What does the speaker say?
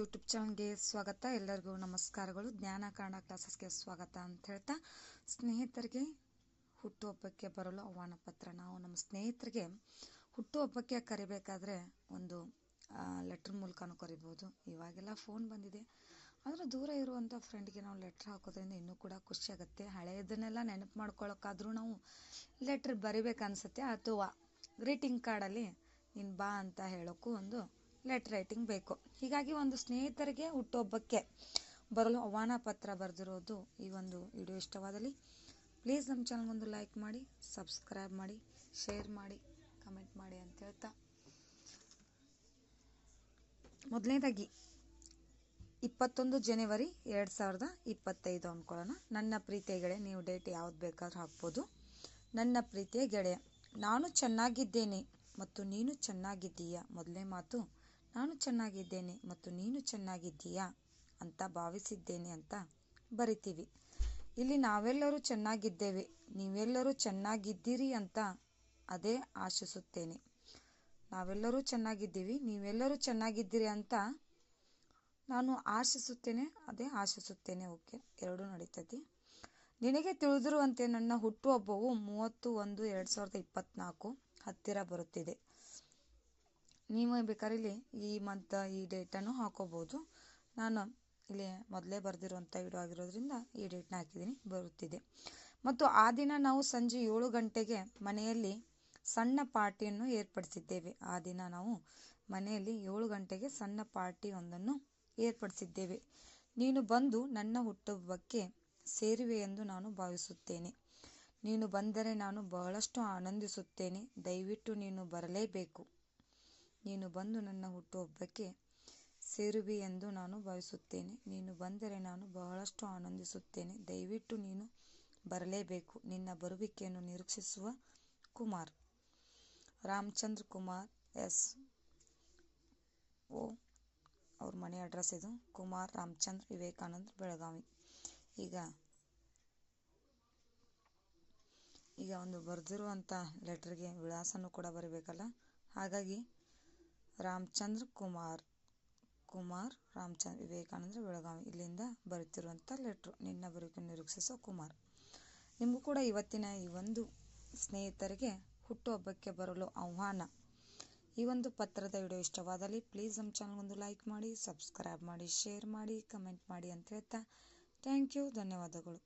YouTube ಚಾನಲ್ಗೆ ಸ್ವಾಗತ. ಎಲ್ಲರಿಗೂ ನಮಸ್ಕಾರಗಳು. ಜ್ಞಾನ ಕಾರಣ ಕ್ಲಾಸಸ್ಗೆ ಸ್ವಾಗತ ಅಂತ ಹೇಳ್ತಾ, ಸ್ನೇಹಿತರಿಗೆ ಹುಟ್ಟುಹಬ್ಬಕ್ಕೆ ಬರಲು ಆಹ್ವಾನ ಪತ್ರ. ನಾವು ನಮ್ಮ ಸ್ನೇಹಿತರಿಗೆ ಹುಟ್ಟುಹಬ್ಬಕ್ಕೆ ಕರಿಬೇಕಾದ್ರೆ ಒಂದು ಲೆಟ್ರ್ ಮೂಲಕನೂ ಕರಿಬೋದು. ಇವಾಗೆಲ್ಲ ಫೋನ್ ಬಂದಿದೆ. ಆದರೆ ದೂರ ಇರುವಂಥ ಫ್ರೆಂಡ್ಗೆ ನಾವು ಲೆಟ್ರ್ ಹಾಕೋದ್ರಿಂದ ಇನ್ನೂ ಕೂಡ ಖುಷಿ ಆಗುತ್ತೆ. ಹಳೆಯದನ್ನೆಲ್ಲ ನೆನಪು ಮಾಡ್ಕೊಳ್ಳೋಕ್ಕಾದ್ರೂ ನಾವು ಲೆಟ್ರ್ ಬರಿಬೇಕನ್ಸುತ್ತೆ. ಅಥವಾ ಗ್ರೀಟಿಂಗ್ ಕಾರ್ಡಲ್ಲಿ ನೀನು ಬಾ ಅಂತ ಹೇಳೋಕ್ಕೂ ಒಂದು ಲೆಟ್ರ್ ರೈಟಿಂಗ್ ಬೇಕು. ಹೀಗಾಗಿ ಒಂದು ಸ್ನೇಹಿತರಿಗೆ, ಹುಟ್ಟುಹಬ್ಬಕ್ಕೆ ಬರಲು ಆಹ್ವಾನ ಪತ್ರ ಬರೆದಿರೋದು ಈ ಒಂದು ವಿಡಿಯೋ ಇಷ್ಟವಾದಲ್ಲಿ. ಪ್ಲೀಸ್ ನಮ್ಮ ಚಾನಲ್ಗೊಂದು ಲೈಕ್ ಮಾಡಿ ಸಬ್ಸ್ಕ್ರೈಬ್ ಮಾಡಿ ಶೇರ್ ಮಾಡಿ ಕಮೆಂಟ್ ಮಾಡಿ ಅಂತ ಹೇಳ್ತಾ. ಮೊದಲನೇದಾಗಿ, ಇಪ್ಪತ್ತೊಂದು ಜನವರಿ ಎರಡು ಸಾವಿರದ ಇಪ್ಪತ್ತೈದು ಅಂದ್ಕೊಳ್ಳೋಣ. ನನ್ನ ಪ್ರೀತಿಯ ಗೆಳೆಯ ನೀವು ಡೇಟ್ ಯಾವ್ದು ಬೇಕಾದ್ರೂ ಹಾಕ್ಬೋದು. ನನ್ನ ಪ್ರೀತಿಯ ಗೆಳೆಯ ನಾನು ಚೆನ್ನಾಗಿದ್ದೇನೆ ಮತ್ತು ನೀನು ಚೆನ್ನಾಗಿದ್ದೀಯಾ? ಮೊದಲನೇ ಮಾತು. ನಾನು ಚೆನ್ನಾಗಿದ್ದೇನೆ ಮತ್ತು ನೀನು ಚೆನ್ನಾಗಿದ್ದೀಯಾ ಅಂತ ಭಾವಿಸಿದ್ದೇನೆ ಅಂತ ಬರಿತೀವಿ. ಇಲ್ಲಿ ನಾವೆಲ್ಲರೂ ಚೆನ್ನಾಗಿದ್ದೇವೆ, ನೀವೆಲ್ಲರೂ ಚೆನ್ನಾಗಿದ್ದೀರಿ ಅಂತ ಅದೇ ಆಶಿಸುತ್ತೇನೆ. ನಾವೆಲ್ಲರೂ ಚೆನ್ನಾಗಿದ್ದೀವಿ, ನೀವೆಲ್ಲರೂ ಚೆನ್ನಾಗಿದ್ದೀರಿ ಅಂತ ನಾನು ಆಶಿಸುತ್ತೇನೆ, ಅದೇ ಆಶಿಸುತ್ತೇನೆ. ಓಕೆ, ಎರಡೂ ನಡೀತೈತಿ. ನಿನಗೆ ತಿಳಿದಿರುವಂತೆ ನನ್ನ ಹುಟ್ಟುಹಬ್ಬವು ಮೂವತ್ತು ಒಂದು ಎರಡು ಸಾವಿರದ ಇಪ್ಪತ್ತ್ನಾಲ್ಕು ಹತ್ತಿರ ಬರುತ್ತಿದೆ. ನೀವು ಬೇಕಾದ್ರೆ ಇಲ್ಲಿ ಈ ಮಂತ್ ಈ ಡೇಟನ್ನು ಹಾಕೋಬೋದು. ನಾನು ಇಲ್ಲಿ ಮೊದಲೇ ಬರೆದಿರುವಂಥ ವಿಡಿಯೋ ಆಗಿರೋದ್ರಿಂದ ಈ ಡೇಟ್ನ ಹಾಕಿದ್ದೀನಿ, ಬರುತ್ತಿದೆ. ಮತ್ತು ಆ ದಿನ ನಾವು ಸಂಜೆ ಏಳು ಗಂಟೆಗೆ ಮನೆಯಲ್ಲಿ ಸಣ್ಣ ಪಾರ್ಟಿಯನ್ನು ಏರ್ಪಡಿಸಿದ್ದೇವೆ. ಆ ದಿನ ನಾವು ಮನೆಯಲ್ಲಿ ಏಳು ಗಂಟೆಗೆ ಸಣ್ಣ ಪಾರ್ಟಿ ಒಂದನ್ನು ಏರ್ಪಡಿಸಿದ್ದೇವೆ. ನೀನು ಬಂದು ನನ್ನ ಹುಟ್ಟುಹಬ್ಬಕ್ಕೆ ಸೇರಿವೆ ಎಂದು ನಾನು ಭಾವಿಸುತ್ತೇನೆ. ನೀನು ಬಂದರೆ ನಾನು ಬಹಳಷ್ಟು ಆನಂದಿಸುತ್ತೇನೆ. ದಯವಿಟ್ಟು ನೀನು ಬರಲೇಬೇಕು. ನೀನು ಬಂದು ನನ್ನ ಹುಟ್ಟುಹಬ್ಬಕ್ಕೆ ಸೇರುವಿ ಎಂದು ನಾನು ಭಾವಿಸುತ್ತೇನೆ. ನೀನು ಬಂದರೆ ನಾನು ಬಹಳಷ್ಟು ಆನಂದಿಸುತ್ತೇನೆ. ದಯವಿಟ್ಟು ನೀನು ಬರಲೇಬೇಕು. ನಿನ್ನ ಬರುವಿಕೆಯನ್ನು ನಿರೀಕ್ಷಿಸುವ ಕುಮಾರ್. ರಾಮಚಂದ್ರ ಕುಮಾರ್ ಎಸ್. ಓ. ಅವ್ರ ಮನೆ ಅಡ್ರೆಸ್ ಇದು. ಕುಮಾರ್ ರಾಮಚಂದ್ರ ವಿವೇಕಾನಂದ ಬೆಳಗಾವಿ. ಈಗ ಈಗ ಒಂದು ಬರೆದಿರುವಂಥ ಲೆಟ್ರಿಗೆ ವಿಳಾಸನೂ ಕೂಡ ಬರಬೇಕಲ್ಲ? ಹಾಗಾಗಿ ರಾಮಚಂದ್ರ ಕುಮಾರ್ ಕುಮಾರ್ ರಾಮಚಂದ್ರ ವಿವೇಕಾನಂದ ಬೆಳಗಾವಿ ಇಲ್ಲಿಂದ ಬರುತ್ತಿರುವಂಥ ಲೆಟ್ರು ನಿನ್ನ ಬದುಕು ನಿರೀಕ್ಷಿಸೋ ಕುಮಾರ್. ನಿಮಗೂ ಕೂಡ ಇವತ್ತಿನ ಈ ಒಂದು ಸ್ನೇಹಿತರಿಗೆ ಹುಟ್ಟುಹಬ್ಬಕ್ಕೆ ಬರಲು ಆಹ್ವಾನ. ಈ ಒಂದು ಪತ್ರದ ವಿಡಿಯೋ ಇಷ್ಟವಾದಲ್ಲಿ ಪ್ಲೀಸ್ ನಮ್ಮ ಚಾನಲ್ಗೊಂದು ಲೈಕ್ ಮಾಡಿ ಸಬ್ಸ್ಕ್ರೈಬ್ ಮಾಡಿ ಶೇರ್ ಮಾಡಿ ಕಮೆಂಟ್ ಮಾಡಿ ಅಂತ ಹೇಳ್ತಾ ಥ್ಯಾಂಕ್ ಯು ಧನ್ಯವಾದಗಳು.